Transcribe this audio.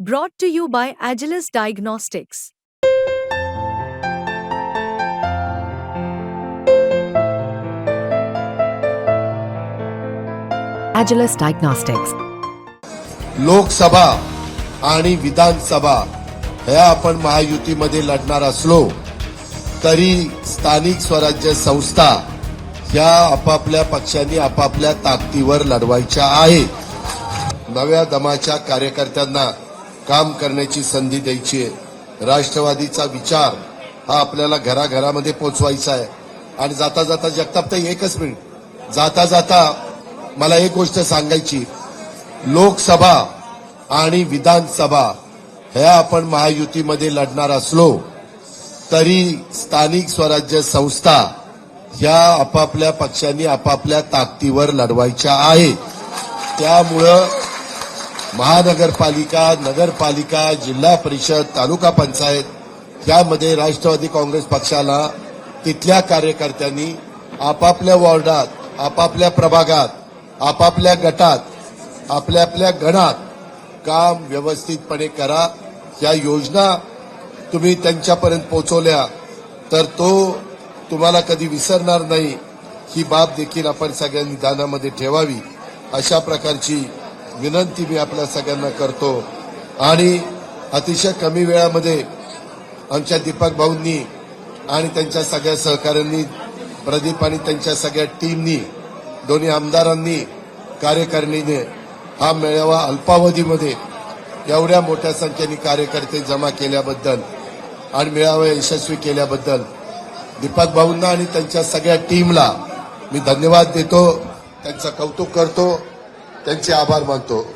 Brought to you by Agilis Diagnostics. Agilis Diagnostics. Lok Sabha आणि विधानसभा ह्या आपण महायुतीमध्ये लढणार असलो तरी स्थानिक स्वराज्य संस्था ह्या आपापल्या पक्षांनी आपापल्या ताकदीवर लढवायच्या आहेत नव्या दमाच्या कार्यकर्त्यांना काम करण्याची संधी द्यायची आहे. राष्ट्रवादीचा विचार हा आपल्याला घराघरामध्ये पोचवायचा आहे. आणि जाता जाता जगताप एकच मिनिट. जाता जाता मला एक गोष्ट सांगायची. लोकसभा आणि विधानसभा ह्या आपण महायुतीमध्ये लढणार असलो तरी स्थानिक स्वराज्य संस्था ह्या आपापल्या पक्षांनी आपापल्या ताकदीवर लढवायच्या आहेत त्यामुळं महानगरपालिका नगरपालिका जिल्हा परिषद तालुका पंचायत यामध्ये राष्ट्रवादी काँग्रेस पक्षाला तिथल्या कार्यकर्त्यांनी आपापल्या वॉर्डात आपापल्या प्रभागात आपापल्या गटात आपल्या आपल्या गणात काम व्यवस्थितपणे करा. या योजना तुम्ही त्यांच्यापर्यंत पोहोचवल्या तर तो तुम्हाला कधी विसरणार नाही. ही बाब देखील आपण सगळ्यांनी दानामध्ये ठेवावी. अशा प्रकारची विनंती मी आपल्या सगळ्यांना करतो. आणि अतिशय कमी वेळामध्ये आमच्या दीपक भाऊंनी आणि त्यांच्या सगळ्या सहकाऱ्यांनी प्रदीप आणि त्यांच्या सगळ्या टीमनी दोन्ही आमदारांनी कार्यकारिणीने हा मेळावा अल्पावधीमध्ये एवढ्या मोठ्या संख्येने कार्यकर्ते जमा केल्याबद्दल आणि मेळावा यशस्वी केल्याबद्दल दीपक भाऊंना आणि त्यांच्या सगळ्या टीमला मी धन्यवाद देतो त्यांचं कौतुक करतो. त्यांचे आभार मानतो.